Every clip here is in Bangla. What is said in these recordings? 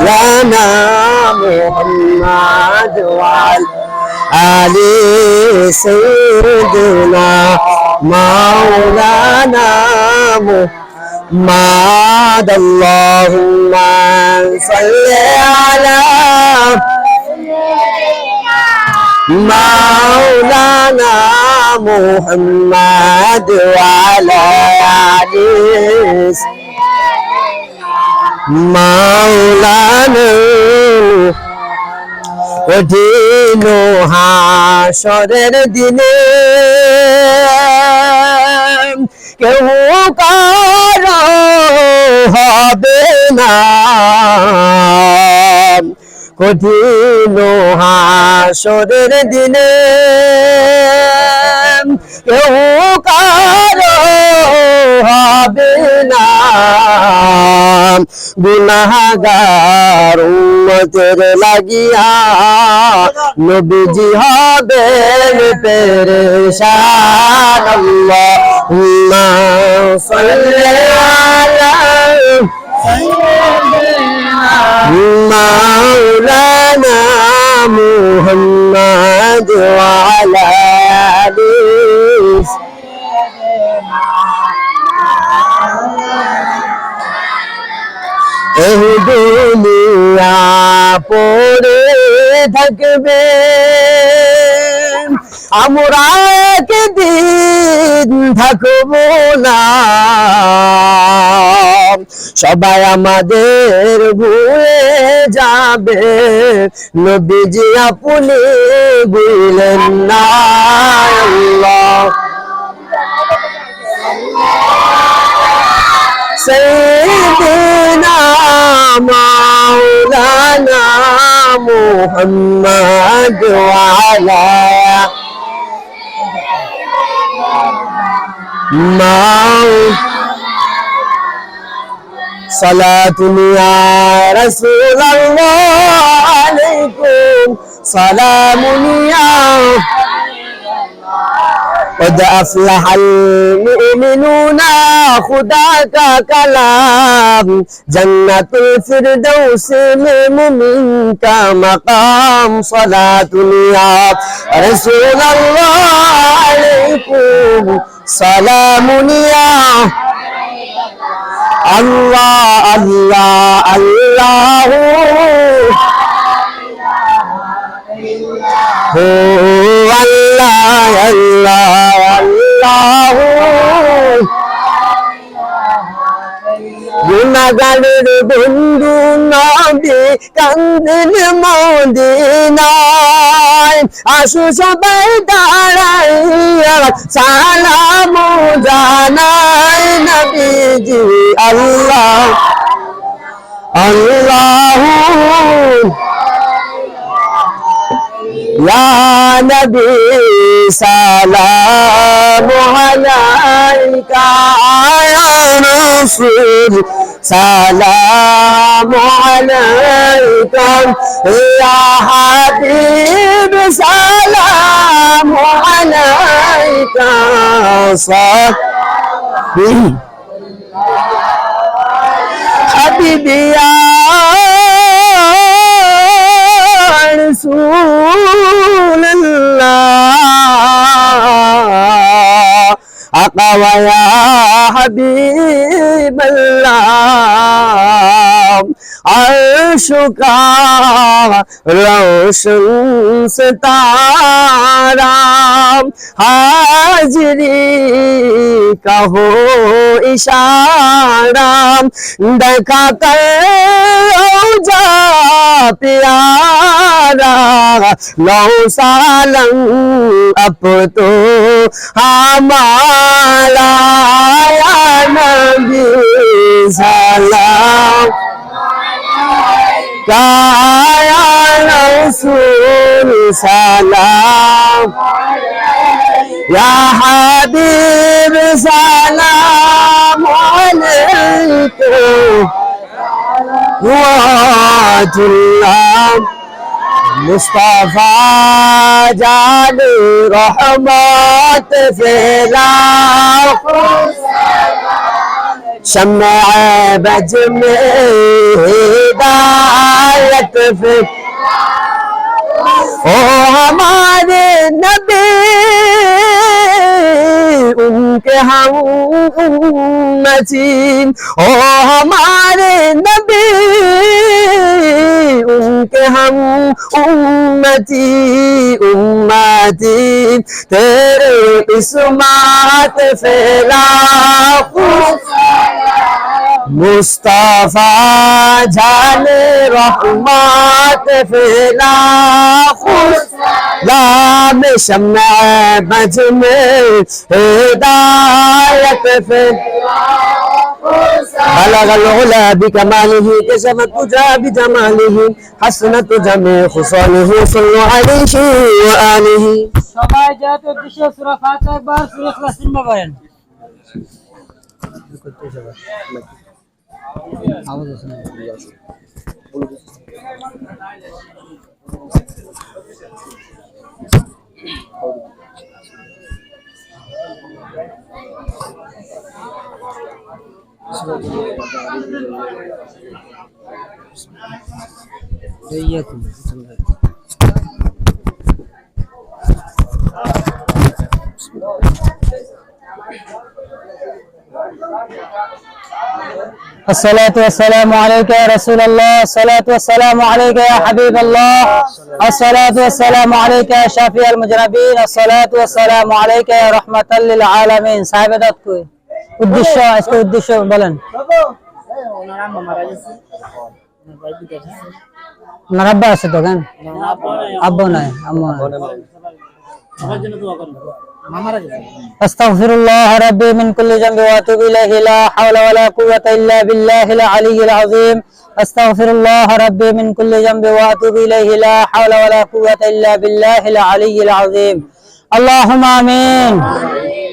لنا محمد وعلى آل سيدنا مولانا محمد اللهم صل على مولانا محمد وعلى آله মাওলানা কঠিন হাসরের দিনে কেউ কার হবে না কঠিন হাসরের দিনে কেউ কার হবে না। গুনাহগার উম্মতের লাগিয়া নবীজি হবেন পেরেশান আল্লাহুম্মা সাল্লি আলা مولانا محمد وعلى آله এই দুনিয়া পড়ে থাকবে আমরা একদিন থাকব না। সবাই আমাদের ভুলে যাবে। নবীজি আপনি বুঝলেন না সেই দিনা مولانا محمد وعلى مولانا صلاة يا رسول الله عليكم سلام يا قد أفلح المؤمنون خداك كلام جنة الفردوس منك مقام صلاة يا رسول الله عليكم سلام يا الله الله الله هو الله الله পাগলের বন্ধু নবী কান্দিন মদিনায়। আসু সবাই দাঁড়াইয়া, সালাম জানাই নবীজি, আল্লাহ। আল্লাহ ইয়া নবী, সালাম আলাইকা ইয়া سلام عليك يا حبيب سلام عليك صل حبيبي يا رسول الله أقوى يا হাবিব আল্লাহ आशु का रोशन सितारा हाजरी कहो इशारा देखा कर जा प्यारा नौ साल अब तो हमारा नबी सलाम রসুল সালাম। ইয়া হাবিব সালাম আলাইকুম। ওয়াজুল্লাহ মুস্তাফা জানু রহমত ফেরা شمع بجم هداية فکر أو ہمارے النبي ان کے ہم امتی হাম উম্মতি উম্মতি, তেরে ইসমাত ফেলা মুস্তাফা জানে রহমাত ফেলা রাম শম্মা মজমে হেদায়ত ফেলা بلغ العلا بكماله كشف الدجى بجماله حسنت جميع خصاله صلوا عليه وآله সবাই যাতে উদ্দেশ্যে সুরা ফাতিহা একবার সুরা ইখলাস তিনবার পড়েন আওয়াজ আসছে না। إياكم السلام والسلام رسول اللہ السلام والسلام حبیب اللہ السلام الله. شافی المجربین السلام يا رحمت المجربين. الصلاة والسلام عليك صاحب دت کوئی উদ্দেশ্য আজকে উদ্দেশ্য বলেন। ওনার আছে তো আব্বা নয় আম্মা أستغفر الله ربي من كل ذنب وأتوب إليه لا حول ولا قوة إلا بالله العلي العظيم أستغفر الله ربي من كل ذنب وأتوب إليه لا حول ولا قوة إلا بالله العلي العظيم اللهم آمين, آمين.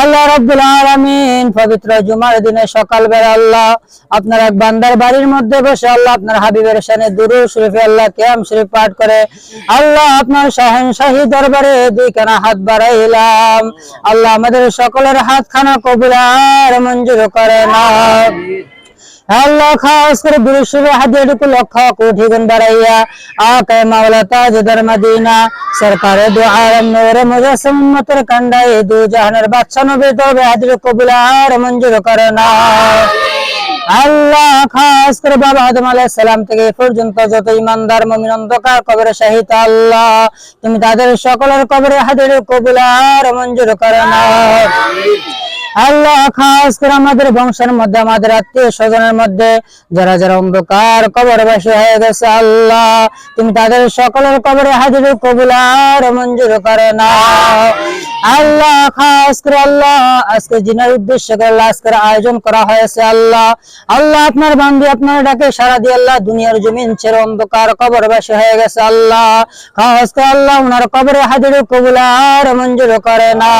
আল্লাহ পবিত্র জুমার দিনে আল্লাহ আপনার এক বান্দার বাড়ির মধ্যে বসে আল্লাহ আপনার হাবিবের সানে দুরু শরীফে আল্লাহ কেয়াম শরীফ পাঠ করে আল্লাহ আপনার শাহেনশাহী দরবারে দুইখানা হাত বাড়াইলাম। আল্লাহ আমাদের সকলের হাতখানা কবুলার মঞ্জুর করে না। আল্লাহ খাস করে বিশ্ববে হাদিয়াটুকু লক্ষ কোটি গুণ বাড়াইয়া। আকে মাওলা তাজদার মদিনা সরকারে দু আলম নূরে মুজাসসিম উম্মতের কান্ডায় দু জাহানের বাদশা নবী তবে হাদির কবুল আর মঞ্জুর করে না। আল্লাহ খাস করে বাবা আদম আলাইহিস সালাম থেকে পর্যন্ত যত ইমানদার মুমিন অন্ধকার কবরে শাহিদ আল্লাহ তুমি তাদের সকলের কবরে হাদির কবুল আর মঞ্জুর করে না। আল্লাহ খাস করে আমাদের বংশের মধ্যে, আমাদের আত্মীয় স্বজনের মধ্যে যারা যারা অন্ধকার কবরবাসী হয়ে গেছে, আল্লাহ, তুমি তাদের সকলের কবরে হাজির কবুল আর মঞ্জুর করে না। আল্লাহ খাস করে আল্লাহ, আজকে জিনার উদ্দেশ্য করে আজকের আয়োজন করা হয়েছে, আল্লাহ। আল্লাহ আপনার বান্ধবী আপনার ডাকে সারা দিয়ে আল্লাহ, দুনিয়ার জমিন ছেড়ে অন্ধকার কবর কবরবাসী হয়ে গেছে, আল্লাহ। খাস করে আল্লাহ, ওনার কবরে হাজির কবুল আর মঞ্জুর করে না।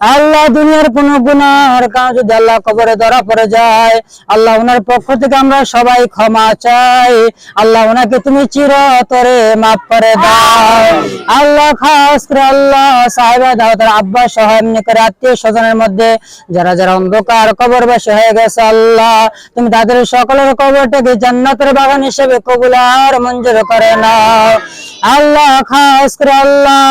আল্লাহ দুনিয়ার কোন গুনার কাজ যদি আল্লাহ কবরে ধরা পড়ে যায়, আল্লাহ ওনার পক্ষ থেকে আমরা সবাই ক্ষমা চাই। আল্লাহ ওনাকে তুমি চিরতরে মাফ করে দাও। আল্লাহ খাস করে আল্লাহ সাহেবা দাও তার আব্বা সহ এমনি করে আত্মীয় স্বজনের মধ্যে যারা যারা অন্ধকার কবরবাসী হয়ে গেছে, আল্লাহ তুমি তাদের সকলের কবরটাকে জান্নাতের বাগান হিসেবে কবুল আর মঞ্জুর করে নাও। আল্লাহ, খাস করে আল্লাহ।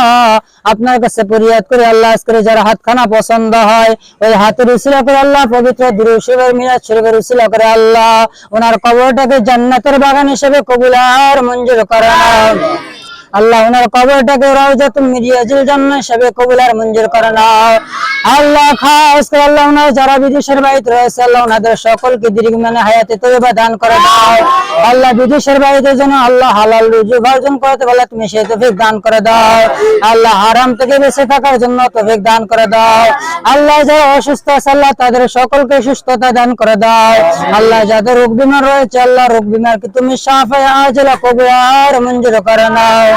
আপনার কাছে পরিহাত করে আল্লাহ করে যারা হাতখানা পছন্দ হয়, ওই হাতের উসিলা করে আল্লাহ, পবিত্র দুরুশিবের মিরাজ শরীফের উসিলা করে আল্লাহ। ওনার কবরটাকে জান্নাতের বাগান হিসেবে কবুলার মঞ্জুর করে আল্লাহ, ওনার কবরটাকে রাউজাতুল মিরিয়াজুল জান্নাহ হিসেবে কবুল আর মঞ্জুর করে নাও আল্লাহ খাস আল্লাহ ওনার যারা বিদেশের বাড়িতে রয়েছে, আল্লাহ ওনাদের সকলকে দীর্ঘ মানে হায়াতে তৈবা দান করে দাও। আল্লাহ বিদেশের বাড়িতে যেন আল্লাহ হালাল রুজু উপার্জন করতে পারলে তুমি সেই তৌফিক দান করে দাও। আল্লাহ হারাম থেকে বেঁচে থাকার জন্য তৌফিক দান করে দাও। আল্লাহ যারা অসুস্থ আছে, আল্লাহ তাদের সকলকে সুস্থতা দান করে দাও। আল্লাহ যাদের রোগ বিমার রয়েছে, আল্লাহ রোগ বিমারকে তুমি সাফে আজলা কবে আর মঞ্জুর করে নাও।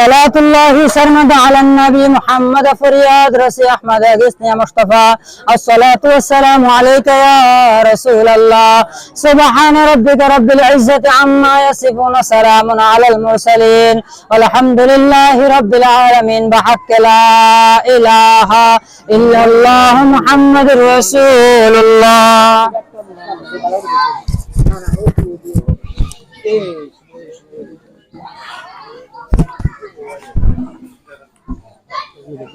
صلاة الله سرمد على النبي محمد فرياد رسي أحمد أغسني مصطفى. الصلاة والسلام عليك يا رسول الله. سبحان ربك رب العزة عما يصفون سلام على المرسلين. والحمد لله رب العالمين. بحق لا إله إلا الله محمد رسول الله.